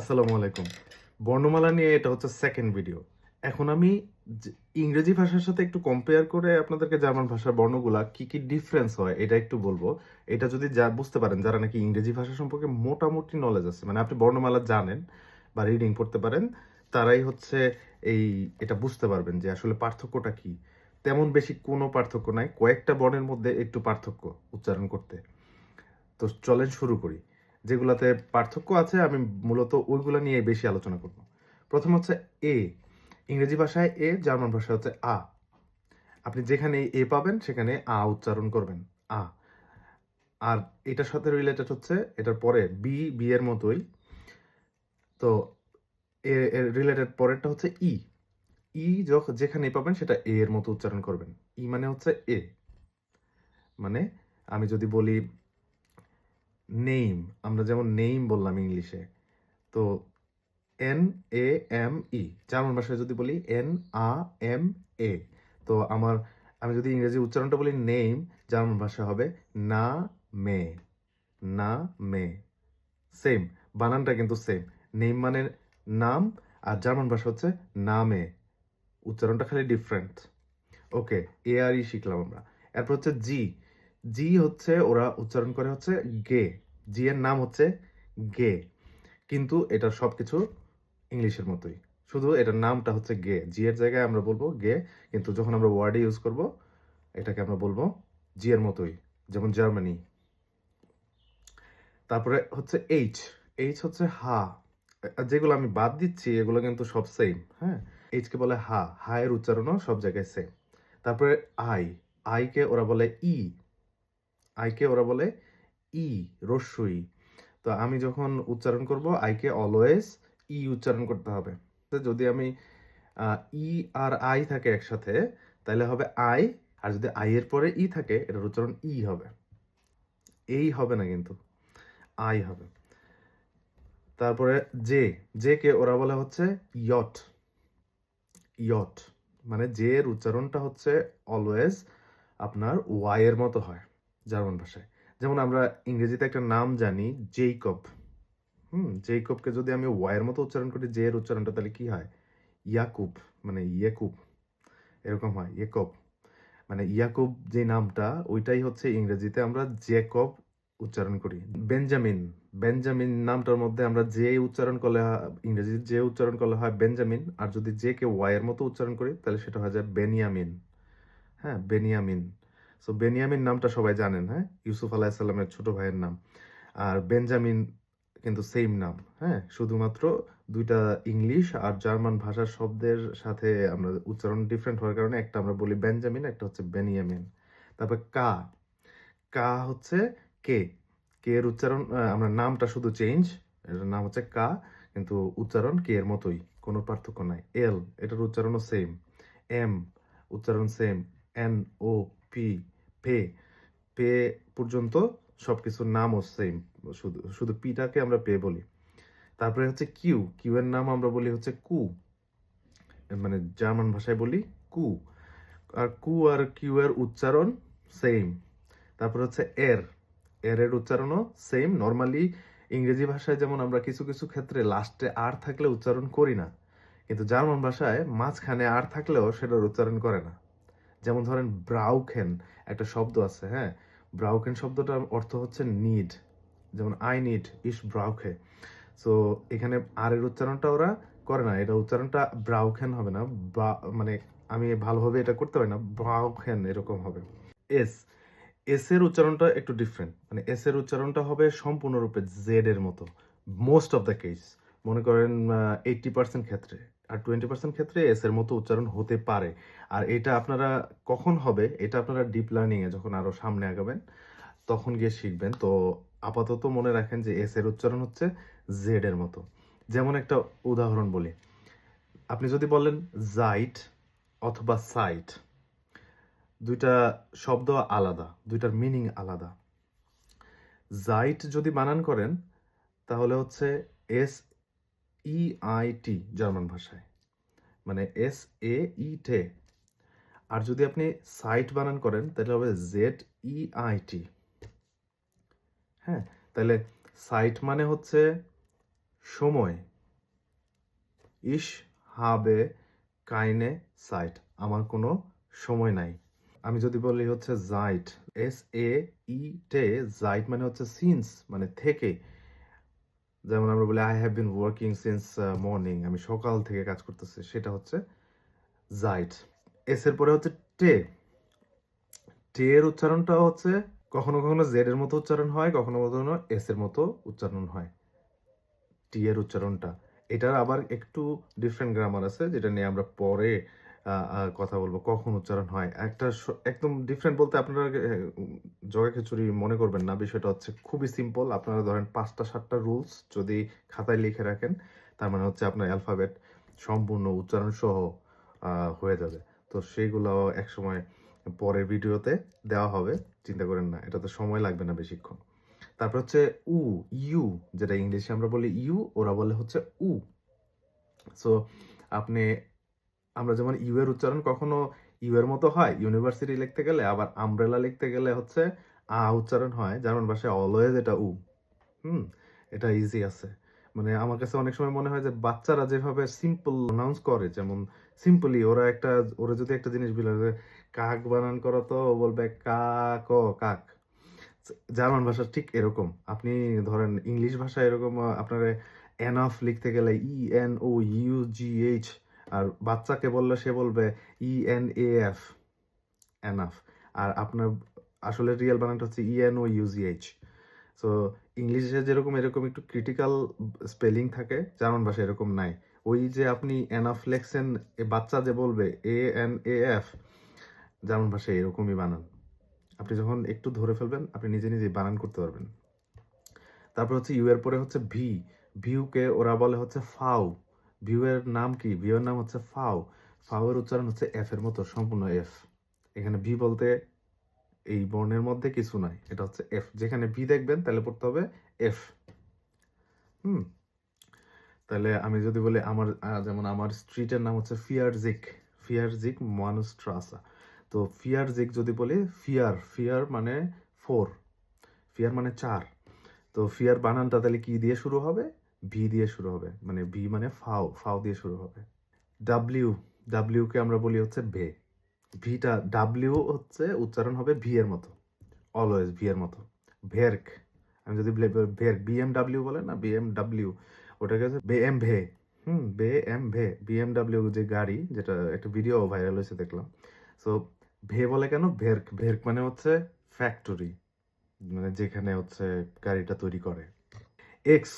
আসসালামু আলাইকুম। বর্ণমালা নিয়ে এটা হচ্ছে সেকেন্ড ভিডিও এখন আমি ইংরেজি ভাষার সাথে একটু কম্পেয়ার করে আপনাদেরকে জার্মান ভাষার বর্ণগুলা কি কি ডিফারেন্স হয়, এটা একটু বলব। এটা যদি যা বুঝতে পারেন, যারা নাকি ইংরেজি ভাষা সম্পর্কে মোটামুটি নলেজ আছে মানে আপনি বর্ণমালা জানেন বা রিডিং পড়তে পারেন, তারাই হচ্ছে এই এটা বুঝতে পারবেন যে আসলে পার্থক্যটা কি। তেমন বেশি কোনো পার্থক্য নাই, কয়েকটা বর্ণের মধ্যে একটু পার্থক্য উচ্চারণ করতে। তো চলেন শুরু করি। যেগুলাতে পার্থক্য আছে, আমি মূলত ওইগুলো নিয়ে বেশি আলোচনা করব। প্রথম হচ্ছে এ ইংরেজি ভাষায় এ জার্মান ভাষায় হচ্ছে আ আপনি যেখানে এ পাবেন, সেখানে আ উচ্চারণ করবেন আ আর এটার সাথে রিলেটেড হচ্ছে, এটার পরে বি বি এর মতোই। তো এর রিলেটেড পরেরটা হচ্ছে ই ই যখন যেখানে পাবেন, সেটা এ এর মতো উচ্চারণ করবেন। ই মানে হচ্ছে এ মানে আমি যদি বলি নেইম আমরা যেমন নেইম বললাম ইংলিশে, তো N A M E German ভাষায় যদি বলি এন আ এম এ তো আমার, আমি যদি ইংরেজি উচ্চারণটা বলি নেইম জার্মান ভাষা হবে না মে না মে সেম বানানটা কিন্তু সেম নেইম মানে নাম, আর জার্মান ভাষা হচ্ছে নামে উচ্চারণটা খালি ডিফারেন্ট ওকে এ আর ই শিখলাম আমরা, এরপর হচ্ছে জি জি হচ্ছে, ওরা উচ্চারণ করে হচ্ছে গে। জি এর নাম হচ্ছে গে। কিন্তু এটা সব কিছু ইংলিশের মতোই। শুধু এটার নামটা হচ্ছে গে। জি এর জায়গায় আমরা বলব গে, কিন্তু যখন আমরা ওয়ার্ডে ইউজ করব, এটাকে আমরা বলব জি এর মতোই, যেমন জার্মানি তারপরে হচ্ছে এইচ এইচ হচ্ছে হা। যেগুলো আমি বাদ দিচ্ছি, এগুলো কিন্তু সব সেম হ্যাঁ? এইচকে বলে হা। হা এর উচ্চারণও সব জায়গায় সেম তারপরে আই আইকে ওরা বলে ই আইকে ওরা বলে? ই রস্যই। তো আমি যখন উচ্চারণ করব আইকে অলওয়েজ ই উচ্চারণ করতে হবে। যদি আমি ই আর আই থাকে একসাথে, তাহলে হবে আই আর যদি আই এর পরে ই থাকে, এটার উচ্চারণ ই হবে। এই হবে না কিন্তু। আই হবে। তারপরে জে জে কে ওরা বলে হচ্ছে ইয়ট ইয়ট মানে জে এর উচ্চারণটা হচ্ছে অলওয়েজ আপনার ওয়াই এর মতো হয়। জার্মান ভাষায়। যেমন আমরা ইংরেজিতে একটা নাম জানি, জেইকব। হুম, জেইকবকে যদি আমি ওয়াইয়ের মতো উচ্চারণ করি জে এর উচ্চারণটা তাহলে কি হয়? ইয়াকুব মানে ইয়েকুব। এরকম হয়, ইয়েকব। মানে ইয়াকুব যে নামটা, ওইটাই হচ্ছে ইংরেজিতে আমরা জেকব উচ্চারণ করি। বেঞ্জামিন বেঞ্জামিন নামটার মধ্যে আমরা যে উচ্চারণ করলে ইংরেজিতে যে উচ্চারণ করলে হয় বেঞ্জামিন। আর যদি জে কে ওয়াইয়ের মতো উচ্চারণ করি, তাহলে সেটা হয়ে যায় বেনিয়ামিন। হ্যাঁ বেনিয়ামিন। সো বেনিয়ামিন নামটা সবাই জানেন হ্যাঁ? ইউসুফ আলাহিসাল্লামের ছোট ভাইয়ের নাম। আর বেঞ্জামিন কিন্তু সেম নাম হ্যাঁ? শুধুমাত্র দুইটা ইংলিশ আর জার্মান ভাষার শব্দের সাথে আমরা উচ্চারণ ডিফারেন্ট হওয়ার কারণে একটা আমরা বলি বেঞ্জামিন একটা হচ্ছে বেনিয়ামিন তারপর কা কা হচ্ছে কে। কে এর উচ্চারণ আমরা নামটা শুধু চেঞ্জ এটার নাম হচ্ছে কা, কিন্তু উচ্চারণ কে এর মতোই, কোনো পার্থক্য নাই। এল এটার উচ্চারণও সেম এম উচ্চারণ সেম এন ও পি পে পে পর্যন্ত সব কিছুর নামও সেম শুধু শুধু পিটাকে আমরা পে বলি। তারপরে হচ্ছে কিউ কিউ এর নাম আমরা বলি হচ্ছে কু মানে জার্মান ভাষায় বলি কু। আর কু আর কিউ এর উচ্চারণ সেম তারপর হচ্ছে এর এর এর উচ্চারণও সেম নর্মালি ইংরেজি ভাষায় যেমন আমরা কিছু কিছু ক্ষেত্রে লাস্টে আর থাকলে উচ্চারণ করি না, কিন্তু জার্মান ভাষায় মাঝখানে আর থাকলেও সেটার উচ্চারণ করে না। যেমন ধরেন ব্রাউখেন একটা শব্দ আছে হ্যাঁ? ব্রাউখেন শব্দটার অর্থ হচ্ছে নিড যেমন আই নিড ইস ব্রাউখে সো এখানে আর এর উচ্চারণটা ওরা করে না, এটা উচ্চারণটা ব্রাউখেন হবে না, বা মানে আমি ভালোভাবে এটা করতে পারি না ব্রাউখেন এরকম হবে। এস এস এর উচ্চারণটা একটু ডিফারেন্ট মানে এস এর উচ্চারণটা হবে সম্পূর্ণরূপে জেড এর মতো মোস্ট অফ দ্য কেস মনে করেন এইটটি পার্সেন্ট ক্ষেত্রে। আর টোয়েন্টি পার্সেন্ট ক্ষেত্রে এস এর মতো উচ্চারণ হতে পারে। আর এটা আপনারা কখন হবে, এটা আপনারা ডিপ লার্নিং এ যখন আরও সামনে আগাবেন, তখন গিয়ে শিখবেন। তো আপাতত মনে রাখেন যে এস এর উচ্চারণ হচ্ছে জেড এর মতো। যেমন একটা উদাহরণ বলি। আপনি যদি বলেন জাইট অথবা সাইট দুইটা শব্দ আলাদা, দুইটার মিনিং আলাদা। জাইট যদি বানান করেন, তাহলে হচ্ছে S E I T German ভাষায়। মানে এস এ ই টে আর যদি আপনি সাইট বানান করেন, তাহলে হবে জেড ই আই টি হ্যাঁ তাহলে সাইট মানে হচ্ছে সময়। ইস হাবে কাইনে সাইট। আমার কোনো সময় নাই। আমি যদি বলি হচ্ছে জাইট এস এ ই টে জাইট মানে হচ্ছে সিন্স মানে থেকে। যেমন আমরা বলি I have been working since morning আমি সকাল থেকে কাজ করতেছি। সেটা হচ্ছে জাইট এস এর পরে হচ্ছে টে টে এর উচ্চারণটা হচ্ছে কখনো কখনো জেড এর মতো উচ্চারণ হয়, কখনো কখনো এস এর মতো উচ্চারণ হয়। টি এর উচ্চারণটা। এটার আবার একটু ডিফারেন্ট গ্রামার আছে, যেটা নিয়ে আমরা পরে কথা বলব, কখন উচ্চারণ হয়? একটা একদম ডিফারেন্ট বলতে আপনারা জগা খিচুড়ি মনে করবেন না, বিষয়টা হচ্ছে খুবই সিম্পল আপনারা ধরেন পাঁচটা, সাতটা রুলস যদি খাতায় লিখে রাখেন, তার মানে হচ্ছে আপনার অ্যালফাবেট সম্পূর্ণ উচ্চারণ সহ হয়ে যাবে। তো সেইগুলো একসময় পরের ভিডিওতে দেওয়া হবে, চিন্তা করেন না, এটাতে সময় লাগবে না বেশিক্ষণ। তারপর হচ্ছে উ, ইউ, যেটা ইংলিশে আমরা বলি ইউ, ওরা বলে হচ্ছে উ। সো আপনি আমরা যেমন ইউ এর উচ্চারণ কখনো ইউ এর মতো হয় ইউনিভার্সিটি লিখতে গেলে আবার আমব্রেলা লিখতে গেলে হচ্ছে আ উচ্চারণ হয়, জার্মান ভাষায় অলওয়েজ এটা উ। হুম, এটা ইজি আছে। মানে আমার কাছে অনেক সময় মনে হয় যে বাচ্চারা যেভাবে সিম্পল প্রনাউন্স করে, যেমন সিম্পলি ওরা একটা, ওরা যদি একটা জিনিস বলে কাক বানান করো তো বলবে কাক কাক। জার্মান ভাষা ঠিক এরকম। আপনি ধরেন ইংলিশ ভাষা এরকম, আপনার এনাফ লিখতে গেলে E N O U G H আর বাচ্চাকে বললে সে বলবে E N A F enough আর আপনার আসলে রিয়েল বানানটা হচ্ছে E N O U G H so ইংলিশে যেরকম এরকম একটু ক্রিটিক্যাল স্পেলিং থাকে, জার্মান ভাষা এরকম নাই। ওই যে আপনি এনাফ লেখছেন, এ বাচ্চা যে বলবে A N A F German ভাষায় এরকমই বানান। আপনি যখন একটু ধরে ফেলবেন, আপনি নিজে নিজেই বানান করতে পারবেন। তারপর হচ্ছে ইউ এর পরে হচ্ছে ভি ভিউকে ওরা বলে হচ্ছে ফাউ। ভিউ এর নাম কি? ভিউ এর নাম হচ্ছে ফাউ এর উচ্চারণ হচ্ছে এফ এর মতো, সম্পূর্ণ এফ এখানে ভি বলতে এই বর্ণের মধ্যে কিছু নাই, এটা হচ্ছে এফ যেখানে ভি দেখবেন, তাহলে পড়তে হবে এফ হুম? তাহলে আমি যদি বলি আমার যেমন আমার স্ট্রিটের নাম হচ্ছে ফিয়ারজিক ফিয়ারজিক মানুস্ট্রাসা তো ফিয়ারজিক যদি বলি ফিয়ার ফিয়ার মানে ফোর ফিয়ার মানে চার। তো ফিয়ার বানানটা তাহলে কি দিয়ে শুরু হবে? ভি দিয়ে শুরু হবে। মানে ভি মানে ফাও ফাও দিয়ে শুরু হবে। ডাব্লিউ ডাব্লিউ কে আমরা বলি হচ্ছে ভে। ভিটা ডাব্লিউ হচ্ছে উচ্চারণ হবে ভি এর মতো। অলওয়েজ ভি এর মতো। ভের্ক আমি যদি ভের্ক বিএমডাব্লিউ বলে না বিএমডাব্লিউ ওটাকে হচ্ছে বে এম ভে হুম বে এম ভে বি এম বিএমডাব্লিউ যে গাড়ি, যেটা একটা ভিডিও ভাইরাল হয়েছে দেখলাম। সো ভে বলে কেন? ভের্ক ভের্ক মানে হচ্ছে ফ্যাক্টরি মানে যেখানে হচ্ছে গাড়িটা তৈরি করে। এক্স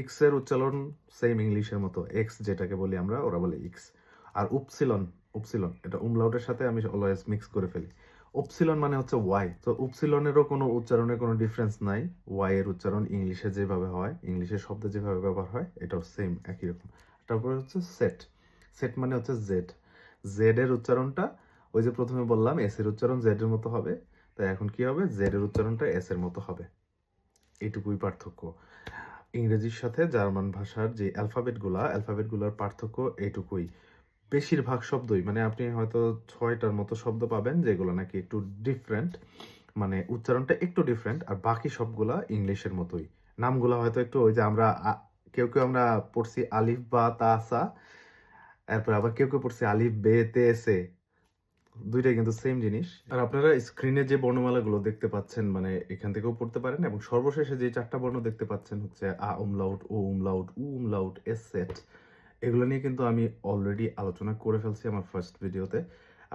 এক্সের উচ্চারণ সেম ইংলিশের মতো। এক্স যেটাকে বলি আমরা, ওরা বলে এক্স আর উপসিলন উপসিলন এটা উমলাউটের সাথে আমি অলওয়েজ মিক্স করে ফেলি। উপসিলন মানে হচ্ছে ওয়াই তো উপসিলনেরও কোনো উচ্চারণের কোনো ডিফারেন্স নাই। ওয়াই এর উচ্চারণ ইংলিশে যেভাবে হয় ইংলিশের শব্দে যেভাবে ব্যবহার হয়, এটাও সেম একই রকম। তারপরে হচ্ছে সেট সেট মানে হচ্ছে জেড জেড এর উচ্চারণটা, ওই যে প্রথমে বললাম এস এর উচ্চারণ জেড এর মতো হবে। তাই এখন কি হবে? জেড এর উচ্চারণটা এস এর মতো হবে। এটুকুই পার্থক্য। ইংরেজির সাথে জার্মান ভাষার যে অ্যালফাবেটগুলা, অ্যালফাবেটগুলোর পার্থক্য এইটুকুই। বেশিরভাগ শব্দই মানে আপনি হয়তো ছয়টার মতো শব্দ পাবেন, যেগুলো নাকি একটু ডিফারেন্ট মানে উচ্চারণটা একটু ডিফারেন্ট আর বাকি সবগুলা ইংলিশের মতোই। নামগুলো হয়তো একটু ওই যে আমরা কেউ কেউ আমরা পড়ছি আলিফ বা তা সা, এরপর আবার কেউ কেউ পড়ছি আলিফ বে তে সে। দুইটাই কিন্তু সেম জিনিস। আর আপনারা স্ক্রিনে যে বর্ণমালাগুলো দেখতে পাচ্ছেন মানে এখান থেকেও পড়তে পারেন এবং সর্বশেষে যে চারটা বর্ণ দেখতে পাচ্ছেন হচ্ছে আ উমলাউট ও উমলাউট উ উমলাউট এস, সেট, এগুলো নিয়ে কিন্তু আমি অলরেডি আলোচনা করে ফেলছি আমার ফার্স্ট ভিডিওতে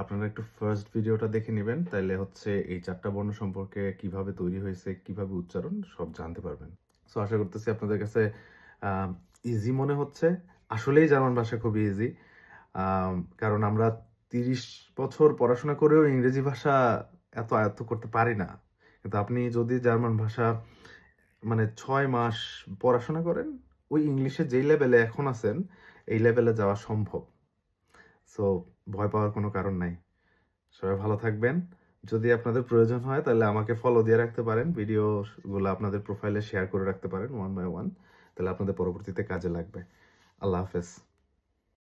আপনারা একটু ফার্স্ট ভিডিওটা দেখে নেবেন তাহলে হচ্ছে এই চারটা বর্ণ সম্পর্কে কীভাবে তৈরি হয়েছে, কীভাবে উচ্চারণ, সব জানতে পারবেন। সো আশা করতেছি আপনাদের কাছে ইজি মনে হচ্ছে। আসলেই জার্মান ভাষা খুবই ইজি কারণ আমরা তিরিশ বছর পড়াশোনা করেও ইংরেজি ভাষা এত আয়ত্ত করতে পারি না। কিন্তু আপনি যদি জার্মান ভাষা মানে ছয় মাস পড়াশোনা করেন, ওই ইংলিশে যেই লেভেলে এখন আছেন, এই লেভেলে যাওয়া সম্ভব। সো ভয় পাওয়ার কোনো কারণ নাই। সবাই ভালো থাকবেন। যদি আপনাদের প্রয়োজন হয়, তাহলে আমাকে ফলো দিয়ে রাখতে পারেন। ভিডিওগুলো আপনাদের প্রোফাইলে শেয়ার করে রাখতে পারেন ওয়ান বাই ওয়ান তাহলে আপনাদের পরবর্তীতে কাজে লাগবে। আল্লাহ হাফেজ।